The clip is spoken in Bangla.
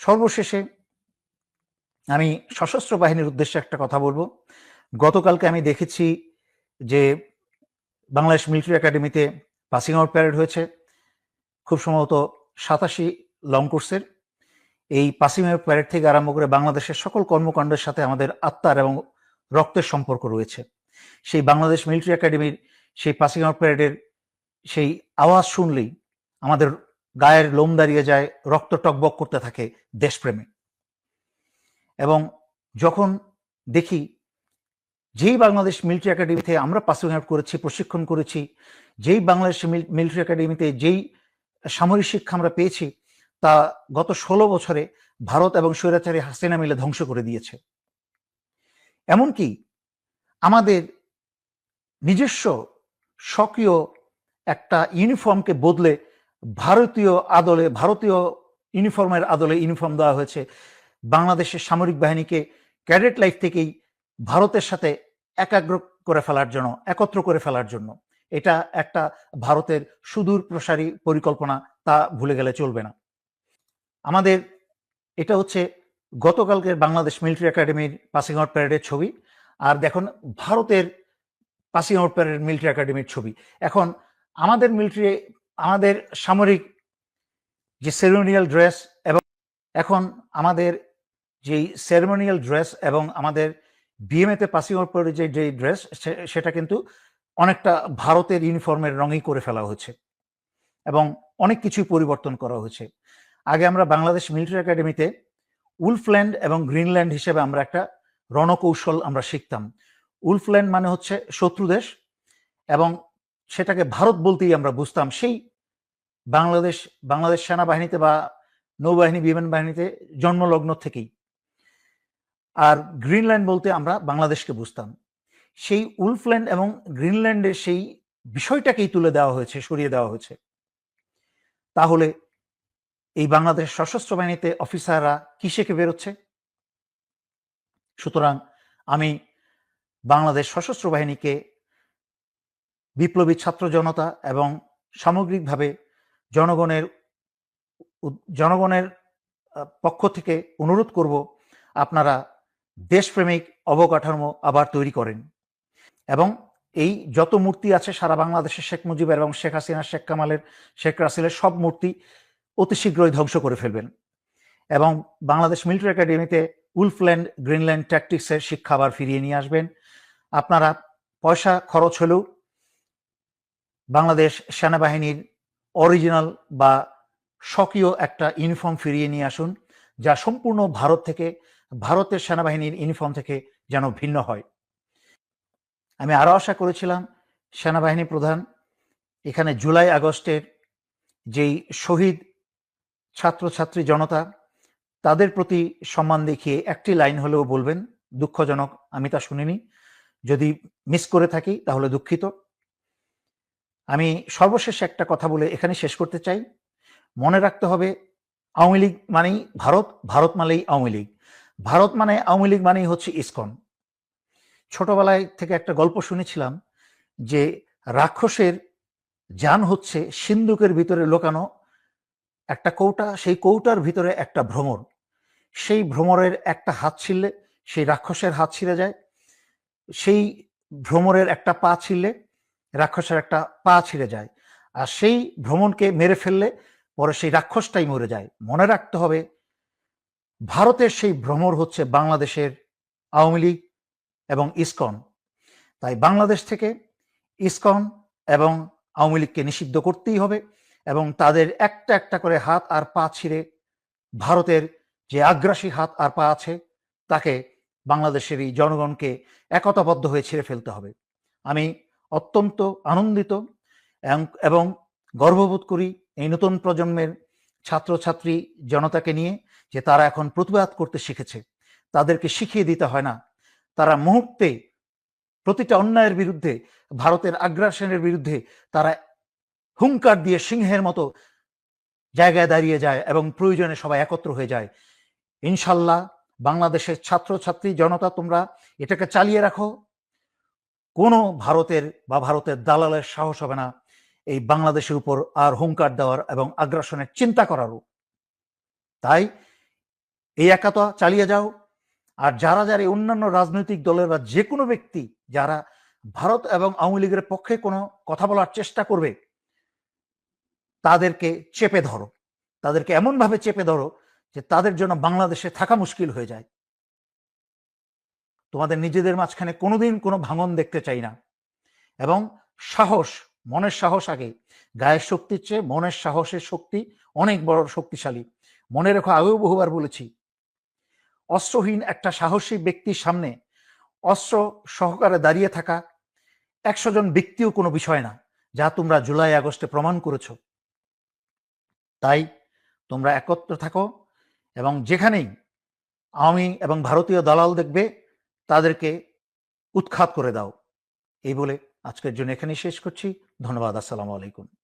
সর্বশেষে আমি সশস্ত্র বাহিনীর উদ্দেশ্যে একটা কথা বলব। গতকালকে আমি দেখেছি যে বাংলাদেশ মিলিটারি একাডেমিতে পাসিং আউট প্যারেড হয়েছে। খুব সম্ভবত সাতাশি লং কোর্সের। এই পাসিং আউট প্যারেড থেকে আরম্ভ করে বাংলাদেশের সকল কর্মকাণ্ডের সাথে আমাদের আত্মার এবং রক্তের সম্পর্ক রয়েছে। সেই বাংলাদেশ মিলিটারি একাডেমির সেই পাসিং আউট প্যারেডের সেই আওয়াজ শুনলেই আমাদের গায়ের লোম দাঁড়িয়ে যায়, রক্ত টকবক করতে থাকে দেশপ্রেমে। এবং যখন দেখি যেই বাংলাদেশ মিলিটারি একাডেমিতে আমরা পাসিং আউট করেছি, প্রশিক্ষণ করেছি, যেই বাংলাদেশ মিলিটারি একাডেমিতে যেই সামরিক শিক্ষা আমরা পেয়েছি, তা গত ষোলো বছরে ভারত এবং স্বৈরাচারী হাসিনা মিলে ধ্বংস করে দিয়েছে। এমনকি আমাদের নিজস্ব স্বকীয় একটা ইউনিফর্মকে বদলে ভারতীয় আদলে, ভারতীয় ইউনিফর্মের আদলে ইউনিফর্ম দেওয়া হয়েছে। বাংলাদেশের সামরিক বাহিনীকে ক্যাডেট লাইফ থেকেই ভারতের সাথে একাগ্র করে ফেলার জন্য, একত্র করে ফেলার জন্য। এটা একটা ভারতের সুদূর প্রসারী পরিকল্পনা, তা ভুলে গেলে চলবে না। আমাদের, এটা হচ্ছে গতকালকের বাংলাদেশ মিলিটারি একাডেমির পাসিং আউট প্যারেডের ছবি। আর দেখুন, ভারতের পাসিং আউট প্যারেড মিলিটারি একাডেমির ছবি। এখন আমাদের মিলিটারি আমাদের সামরিক যে সেরেমোনিয়াল ড্রেস এবং এখন আমাদের যেই সেরেমোনিয়াল ড্রেস এবং আমাদের বিএমএতে পাসিং আউট প্যারেডের যে যে ড্রেস সেটা কিন্তু অনেকটা ভারতের ইউনিফর্মের রঙই করে ফেলা হয়েছে এবং অনেক কিছুই পরিবর্তন করা হয়েছে। আগে আমরা বাংলাদেশ মিলিটারি একাডেমিতে উলফল্যান্ড এবং গ্রিনল্যান্ড হিসেবে আমরা একটা রণকৌশল আমরা শিখতাম। উলফল্যান্ড মানে হচ্ছে শত্রু দেশ এবং সেটাকে ভারত বলতেই আমরা বুঝতাম। সেই বাংলাদেশ বাংলাদেশ সেনাবাহিনীতে বা নৌবাহিনী, বিমান বাহিনীতে জন্মলগ্ন থেকেই। আর গ্রিনল্যান্ড বলতে আমরা বাংলাদেশকে বুঝতাম। সেই উলফল্যান্ড এবং গ্রিনল্যান্ডের সেই বিষয়টাকেই তুলে দেওয়া হয়েছে, সরিয়ে দেওয়া হয়েছে। তাহলে এই বাংলাদেশ সশস্ত্র বাহিনীতে অফিসাররা কি শিখে বেরোচ্ছে? সুতরাং আমি বাংলাদেশ সশস্ত্র বাহিনীকে বিপ্লবী ছাত্র জনতা এবং সামগ্রিকভাবে জনগণের জনগণের পক্ষ থেকে অনুরোধ করব আপনারা দেশপ্রেমিক অবকাঠামো আবার তৈরি করেন। এবং এই যত মূর্তি আছে সারা বাংলাদেশের শেখ মুজিবের এবং শেখ হাসিনা, শেখ কামালের, শেখ রাসেলের সব মূর্তি অতি শীঘ্রই ধ্বংস করে ফেলবেন। এবং বাংলাদেশ মিলিটারি একাডেমিতে উলফল্যান্ড গ্রিনল্যান্ড ট্যাকটিক্সের শিক্ষা আবার ফিরিয়ে নিয়ে আসবেন। আপনারা পয়সা খরচ হলেও বাংলাদেশ সেনাবাহিনীর অরিজিনাল বা স্বকীয় একটা ইউনিফর্ম ফিরিয়ে নিয়ে আসুন, যা সম্পূর্ণ ভারত থেকে, ভারতের সেনাবাহিনীর ইউনিফর্ম থেকে যেন ভিন্ন হয়। আমি আরও আশা করেছিলাম, সেনাবাহিনী প্রধান, এখানে জুলাই আগস্টের যেই শহীদ ছাত্রছাত্রী জনতা, তাদের প্রতি সম্মান দেখিয়ে একটি লাইন হলেও বলবেন, দুঃখজনক, আমি তা শুনিনি। যদি মিস করে থাকি, তাহলে দুঃখিত। আমি সর্বশেষ একটা কথা বলে এখানে শেষ করতে চাই। মনে রাখতে হবে, আওয়ামী লীগ মানেই ভারত ভারত মানেই আওয়ামী লীগ। ভারত মানে আওয়ামী লীগ মানেই হচ্ছে ইসকন। ছোটবেলায় থেকে একটা গল্প শুনেছিলাম যে রাক্ষসের যান হচ্ছে সিন্ধুকের ভিতরে লোকানো একটা কৌটা, সেই কৌটার ভিতরে একটা ভ্রমর। সেই ভ্রমরের একটা হাত ছিঁড়লে, সেই রাক্ষসের হাত ছিঁড়ে যায়। সেই ভ্রমরের একটা পা ছিঁড়লে রাক্ষসের একটা পা ছিঁড়ে যায়। আর সেই ভ্রমণকে মেরে ফেললে পরে সেই রাক্ষসটাই মরে যায়। মনে রাখতে হবে, ভারতের সেই ভ্রমর হচ্ছে বাংলাদেশের আওয়ামী লীগ এবং ইসকন। তাই বাংলাদেশ থেকে ইসকন এবং আওয়ামী লীগকে নিষিদ্ধ করতেই হবে এবং তাদের একটা একটা করে হাত আর পা ছিঁড়ে ভারতের যে আগ্রাসী হাত আর পা আছে, তাকে বাংলাদেশের এই জনগণকে একতাবদ্ধ হয়ে ছিঁড়ে ফেলতে হবে। আমি অত্যন্ত আনন্দিত এবং গর্ববোধ করি এই নতুন প্রজন্মের ছাত্রছাত্রী জনতাকে নিয়ে যে তারা এখন প্রতিবাদ করতে শিখেছে। তাদেরকে শিখিয়ে দিতে হয় না। তারা মুহূর্তে প্রতিটা অন্যায়ের বিরুদ্ধে, ভারতের আগ্রাসনের বিরুদ্ধে তারা হুঙ্কার দিয়ে সিংহের মতো জায়গায় দাঁড়িয়ে যায় এবং প্রয়োজনে সবাই একত্র হয়ে যায়। ইনশাল্লাহ বাংলাদেশের ছাত্রছাত্রী জনতা তোমরা এটাকে চালিয়ে রাখো। কোনো ভারতের বা ভারতের দালালের সাহস হবে না এই বাংলাদেশের উপর আর হুঙ্কার দেওয়ার এবং আগ্রাসনের চিন্তা করারও। তাই এই একাতা চালিয়ে যাও। আর যারা যারা অন্যান্য রাজনৈতিক দলের বা যে কোনো ব্যক্তি যারা ভারত এবং আওয়ামী লীগের পক্ষে কোনো কথা বলার চেষ্টা করবে, তাদেরকে চেপে ধরো। তাদেরকে এমনভাবে চেপে ধরো যে তাদের জন্য বাংলাদেশে থাকা মুশকিল হয়ে যায়। তোমাদের নিজেদের মাঝখানে কোনোদিন কোনো ভাঙন দেখতে চাই না। এবং সাহস, মনের সাহস আগে। গায়ের শক্তির চেয়ে মনের সাহসের শক্তি অনেক বড় শক্তিশালী। মনে রেখো, আগেও বহুবার বলেছি, অস্ত্রহীন একটা সাহসী ব্যক্তির সামনে অস্ত্র সহকারে দাঁড়িয়ে থাকা একশো জন ব্যক্তিও কোনো বিষয় না, যা তোমরা জুলাই আগস্টে প্রমাণ করেছ। তাই তোমরা একত্র থাকো এবং যেখানেই আওয়ামী এবং ভারতীয় দালাল দেখবে তাদেরকে উৎখাত করে দাও। এই বলে আজকের জন্য এখানেই শেষ করছি। ধন্যবাদ। আসসালামু আলাইকুম।